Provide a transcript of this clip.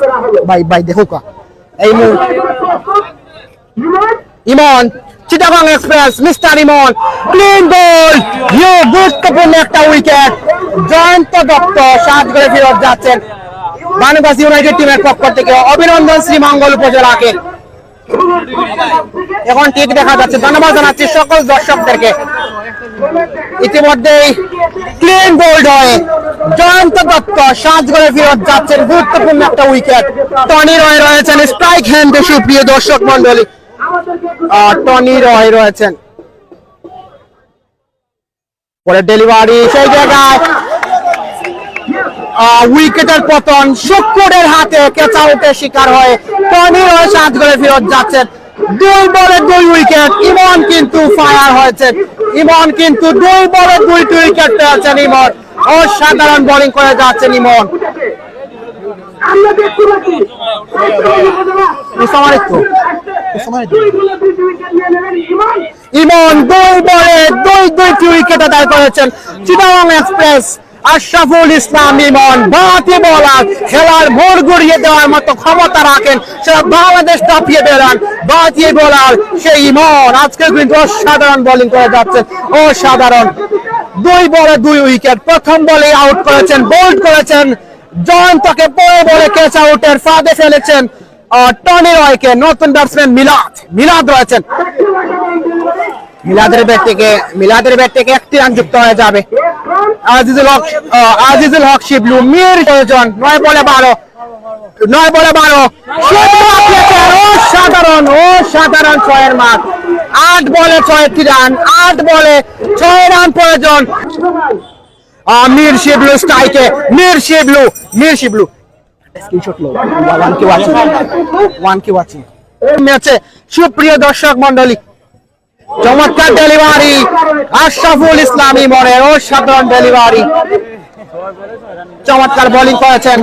করা হলো। ভাই ভাই দেখো কা। এই ইমন চিটাগং এক্সপ্রেস মিস্টার ইমন ক্লিন ইউ গুরুত্বপূর্ণ একটা উইকেট জয়ন্ত দত্ত সাত করে ফেরত যাচ্ছেন। বানুবাসী ইউনাইটেড টিমের পক্ষ থেকে অভিনন্দন শ্রীমঙ্গল উপজেলাকে। এখন ঠিক দেখা যাচ্ছে ধন্যবাদ জানাচ্ছি সকল দর্শকদেরকে। ইতিমধ্যেই ক্লিন বোল্ড হয়ে জয়ন্ত দত্ত করে ফেরত যাচ্ছেন গুরুত্বপূর্ণ একটা উইকেট টনি রয় রয়েছেন স্ট্রাইক হ্যান্ডে সুপ্রিয় দর্শক মন্ডলী টনি রয় রয়েছেন। পরে ডেলিভারি সেই জায়গায়। উইকেটের পতন শুক্কুরের হাতে ক্যাচ আউটের শিকার হয়ে টনি রয় করে ফেরত যাচ্ছেন। দুই বলে দুই উইকেট ইমন কিন্তু ফায়ার হয়েছে। ইমন কিন্তু দুই বলে দুইটি উইকেট পেয়েছেন ইমন। অসাধারণ বোলিং করে যাচ্ছেন ইমন। আমরা দেখতে পাচ্ছি। ইমান। দুই বলে দুই দুইটি উইকেটে আদায় করেছেন। চিটাগং এক্সপ্রেস আশরাফুল ইসলাম ইমন, বাতি বলার খেলার মোড় গড়িয়ে দেওয়ার মতো ক্ষমতা রাখেন, সেটা বাংলাদেশ টাপিয়ে বেড়ান। বাতি বলার সেই ইমন। আজকে কিন্তু অসাধারণ বোলিং করে যাচ্ছেন অসাধারণ। দুই বলে দুই উইকেট প্রথম বলে আউট করেছেন বোল্ড করেছেন। জয়ন্তকে পরে বলে ক্যাচ আউটের ফাঁদে ফেলেছেন। টনি রয়কে নতুন ব্যাটসম্যান মিলাদ। মিলাদ রয়েছেন। মিলাদের ব্যাট থেকে, মিলাদের ব্যাট থেকে একটি রান যুক্ত হয়ে যাবে। আজিজুল হক আজিজুল হক শিবলু মির প্রয়োজন। নয় বলে বারো। নয় বলে বারো। আটকেছেন। অসাধারণ অসাধারণ ছয়ের মাঠ। আট বলে ছয়টি রান, আট বলে ছয় রান প্রয়োজন। মির শিবলু স্ট্রাইকে, মির শিবলু মির শিবলু। ওয়ান কি ওয়াচিং ওয়ান ওয়াচিং ম্যাচে সুপ্রিয় দর্শক মন্ডলী চমৎকার ডেলিভারি আশরাফুল ইসলামী মনের অসাধারণ ডেলিভারি চমৎকার বোলিং করেছেন।